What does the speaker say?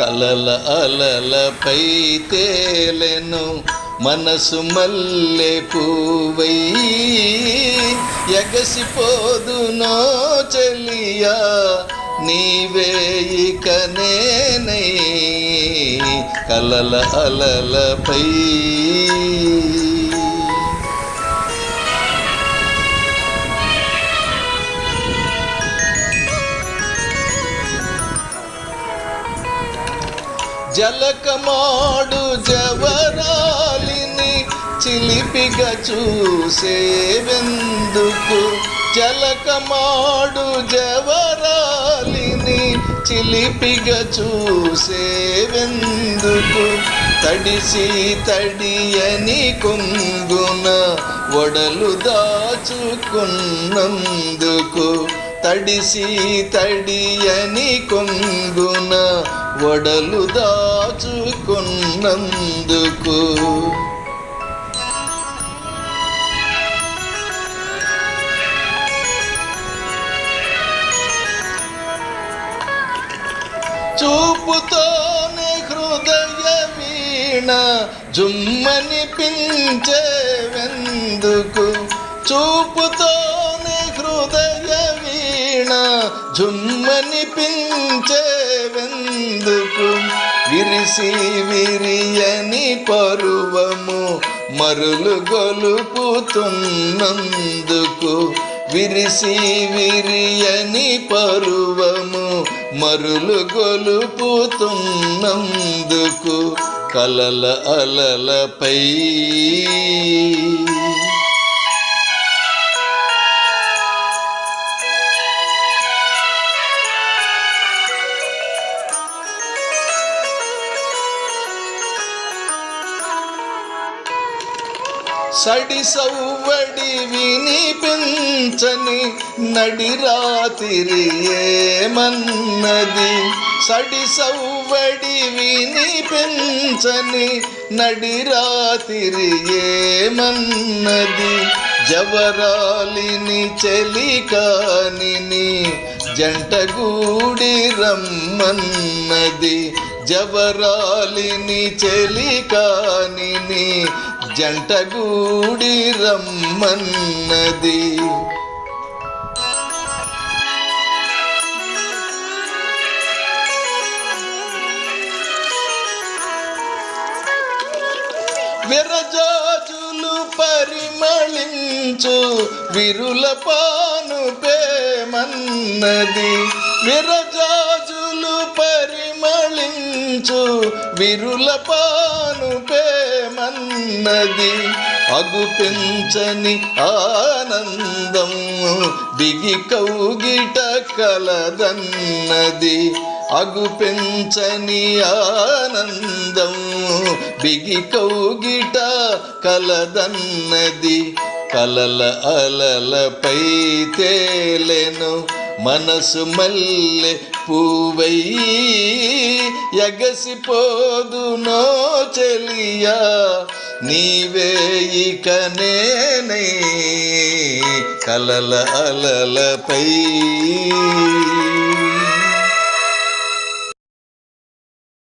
కలల అలలపై తేలెను మనసు మల్లె పూవై. ఎగసిపోదునో చెలియా నీవే ఇక నేనే. కలల అలలపై జలకమాడు జవరాలిని చిలిపిగా చూసేవెందుకు? జలకమాడు జవరాలిని చిలిపిగా చూసేవెందుకు? తడిసి తడియని కొంగున వడలు దాచుకున్నందుకు. తడిసి తడియని కొంగు వడలు దాచుకున్నందుకు. చూపుతోనే హృదయ వీణ జుమ్మని పించేవెందుకు? చూపుతోనే హృదయ వీణ జుమ్మని పించేవెందుకు విరిసి విరియని పరువము మరులు గొలుపుతున్నందుకు. విరిసి విరియని పరువము మరులు గొలుపుతున్నందుకు. కలల అలలపై సడి సౌవడి వినిపించని నడిరాతిరి ఏమన్నది? సడి సౌవడి వినిపించని నడిరాతిరి ఏమన్నది? జవరాలిని చెలికానిని జంటగూడి రమ్మన్నది. జవరాలిని చెలికానిని జంటగూడి రమ్మన్నది. విరజాజులు పరిమళించు విరుల పాను పేమన్నది. విరజాజులు పరిమళించు విరుల పాను పే ఉన్నది. అగు పెంచని ఆనందం దిగి కౌగిట కలదన్నది. అగు పెంచని ఆనందం బిగి కౌగిట కలదన్నది. కలల అలలపై తేలెను మనసు మల్లె పువ్వై ఎగసిపోదునో చెలియా. నీవే ఇక నేనై కలల అలలపై.